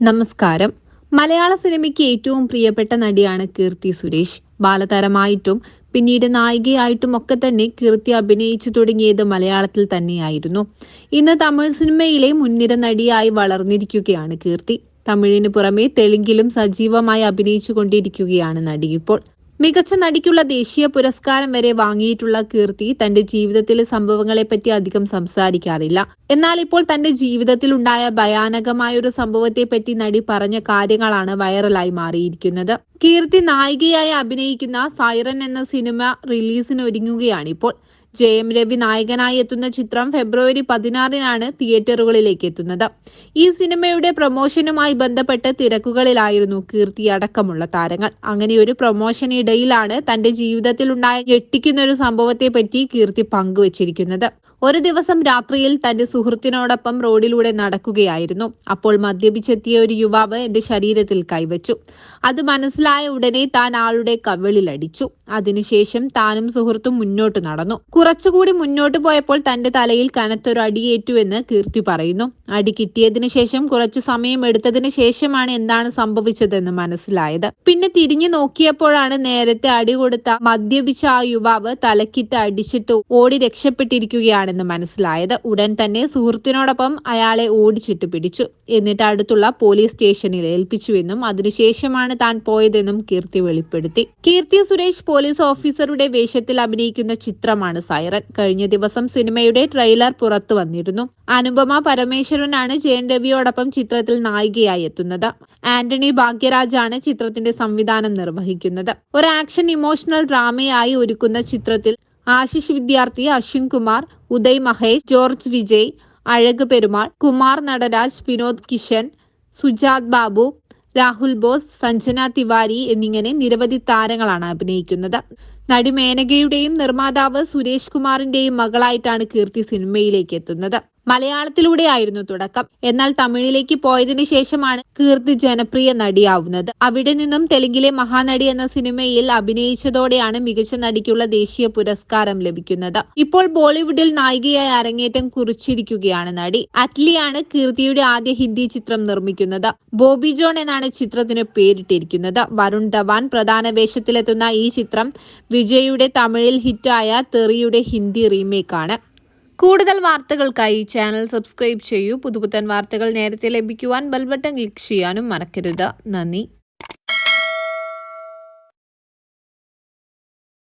നമസ്കാരം. മലയാള സിനിമയ്ക്ക് ഏറ്റവും പ്രിയപ്പെട്ട നടിയാണ് കീർത്തി സുരേഷ്. ബാലതാരമായിട്ടും പിന്നീട് നായികയായിട്ടും ഒക്കെ തന്നെ കീർത്തി അഭിനയിച്ചു തുടങ്ങിയത് മലയാളത്തിൽ തന്നെയായിരുന്നു. ഇന്ന് തമിഴ് സിനിമയിലെ മുൻനിര നടിയായി വളർന്നിരിക്കുകയാണ് കീർത്തി. തമിഴിന് പുറമെ തെലുങ്കിലും സജീവമായി അഭിനയിച്ചു കൊണ്ടിരിക്കുകയാണ് നടി ഇപ്പോൾ. മികച്ച നടിക്കുള്ള ദേശീയ പുരസ്കാരം വരെ വാങ്ങിയിട്ടുള്ള കീർത്തി തന്റെ ജീവിതത്തിലെ സംഭവങ്ങളെപ്പറ്റി അധികം സംസാരിക്കാറില്ല. എന്നാൽ ഇപ്പോൾ തന്റെ ജീവിതത്തിൽ ഉണ്ടായ ഭയാനകമായ ഒരു സംഭവത്തെപ്പറ്റി നടി പറഞ്ഞ കാര്യങ്ങളാണ് വൈറലായി മാറിയിരിക്കുന്നത്. കീർത്തി നായികയായി അഭിനയിക്കുന്ന സൈറൻ എന്ന സിനിമ റിലീസിന് ഒരുങ്ങുകയാണിപ്പോൾ ജയം രവി നായകനായി എത്തുന്ന ചിത്രം ഫെബ്രുവരി പതിനാറിനാണ് തിയേറ്ററുകളിലേക്ക് എത്തുന്നത്. ഈ സിനിമയുടെ പ്രൊമോഷനുമായി ബന്ധപ്പെട്ട് തിരക്കുകളിലായിരുന്നു കീർത്തി അടക്കമുള്ള താരങ്ങൾ. അങ്ങനെ ഒരു പ്രൊമോഷനിടയിലാണ് തന്റെ ജീവിതത്തിൽ ഉണ്ടായ ഞെട്ടിക്കുന്ന ഒരു സംഭവത്തെ പറ്റി കീർത്തി പങ്കുവച്ചിരിക്കുന്നത്. ഒരു ദിവസം രാത്രിയിൽ തന്റെ സുഹൃത്തിനോടൊപ്പം റോഡിലൂടെ നടക്കുകയായിരുന്നു. അപ്പോൾ മദ്യപിച്ചെത്തിയ ഒരു യുവാവ് എന്റെ ശരീരത്തിൽ കൈവച്ചു. അത് മനസ്സിലായ ഉടനെ താൻ ആളുടെ കവിളിലടിച്ചു. അതിനുശേഷം താനും സുഹൃത്തും മുന്നോട്ട് നടന്നു. കുറച്ചുകൂടി മുന്നോട്ട് പോയപ്പോൾ തന്റെ തലയിൽ കനത്തൊരു അടിയേറ്റുവെന്ന് കീർത്തി പറയുന്നു. അടി കിട്ടിയതിനു ശേഷം കുറച്ചു സമയം എടുത്തതിന് ശേഷമാണ് എന്താണ് സംഭവിച്ചതെന്ന് മനസ്സിലായത്. പിന്നെ തിരിഞ്ഞു നോക്കിയപ്പോഴാണ് നേരത്തെ അടി കൊടുത്ത മദ്യപിച്ച ആ യുവാവ് തലക്കിട്ട് അടിച്ചിട്ട് ഓടി രക്ഷപ്പെട്ടിരിക്കുകയാണെന്ന് മനസ്സിലായത്. ഉടൻ തന്നെ സുഹൃത്തിനോടൊപ്പം അയാളെ ഓടിച്ചിട്ട് പിടിച്ചു. എന്നിട്ട് അടുത്തുള്ള പോലീസ് സ്റ്റേഷനിൽ ഏൽപ്പിച്ചുവെന്നും അതിനുശേഷമാണ് താൻ പോയതെന്നും കീർത്തി വെളിപ്പെടുത്തി. കീർത്തി സുരേഷ് പോലീസ് ഓഫീസറുടെ വേഷത്തിൽ അഭിനയിക്കുന്ന ചിത്രമാണ് സൈറൻ കഴിഞ്ഞ ദിവസം സിനിമയുടെ ട്രെയിലർ പുറത്തു വന്നിരുന്നു. അനുപമ പരമേശ്വരനാണ് ജയൻ രവിയോടൊപ്പം ചിത്രത്തിൽ നായികയായി എത്തുന്നത്. ആന്റണി ഭാഗ്യരാജാണ് ചിത്രത്തിന്റെ സംവിധാനം നിർവഹിക്കുന്നത്. ഒരു ആക്ഷൻ ഇമോഷണൽ ഡ്രാമയായി ഒരുക്കുന്ന ചിത്രത്തിൽ ആശിഷ് വിദ്യാർത്ഥി അശ്വിൻ കുമാർ ഉദയ് മഹേഷ് ജോർജ് വിജയ് അഴക് പെരുമാൾ കുമാർ നടരാജ് വിനോദ് കിഷൻ സുജാത് ബാബു രാഹുൽ ബോസ് സഞ്ജന തിവാരി എന്നിങ്ങനെ നിരവധി താരങ്ങളാണ് അഭിനയിക്കുന്നത്. നടി മേനകയുടെയും നിർമ്മാതാവ് സുരേഷ് കുമാറിന്റെയും മകളായിട്ടാണ് കീർത്തി സിനിമയിലേക്ക് എത്തുന്നത്. മലയാളത്തിലൂടെയായിരുന്നു തുടക്കം. എന്നാൽ തമിഴിലേക്ക് പോയതിനു ശേഷമാണ് കീർത്തി ജനപ്രിയ നടിയാവുന്നത്. അവിടെ നിന്നും തെലുങ്കിലെ മഹാനടി എന്ന സിനിമയിൽ അഭിനയിച്ചതോടെയാണ് മികച്ച നടിക്കുള്ള ദേശീയ പുരസ്കാരം ലഭിക്കുന്നത്. ഇപ്പോൾ ബോളിവുഡിൽ നായികയായി അരങ്ങേറ്റം കുറിച്ചിരിക്കുകയാണ് നടി. അറ്റ്ലിയാണ് കീർത്തിയുടെ ആദ്യ ഹിന്ദി ചിത്രം നിർമ്മിക്കുന്നത്. ബോബി ജോൺ എന്നാണ് ചിത്രത്തിന് പേരിട്ടിരിക്കുന്നത്. വരുൺ ധവാൻ പ്രധാന വേഷത്തിലെത്തുന്ന ഈ ചിത്രം വിജയുടെ തമിഴിൽ ഹിറ്റായ തെറിയുടെ ഹിന്ദി റീമേക്കാണ്. കൂടുതൽ വാർത്തകൾക്കായി ചാനൽ സബ്സ്ക്രൈബ് ചെയ്യൂ. പുതുപുത്തൻ വാർത്തകൾ നേരത്തെ ലഭിക്കുവാൻ ബെൽബട്ടൺ ക്ലിക്ക് ചെയ്യാനും മറക്കരുത്. നന്ദി.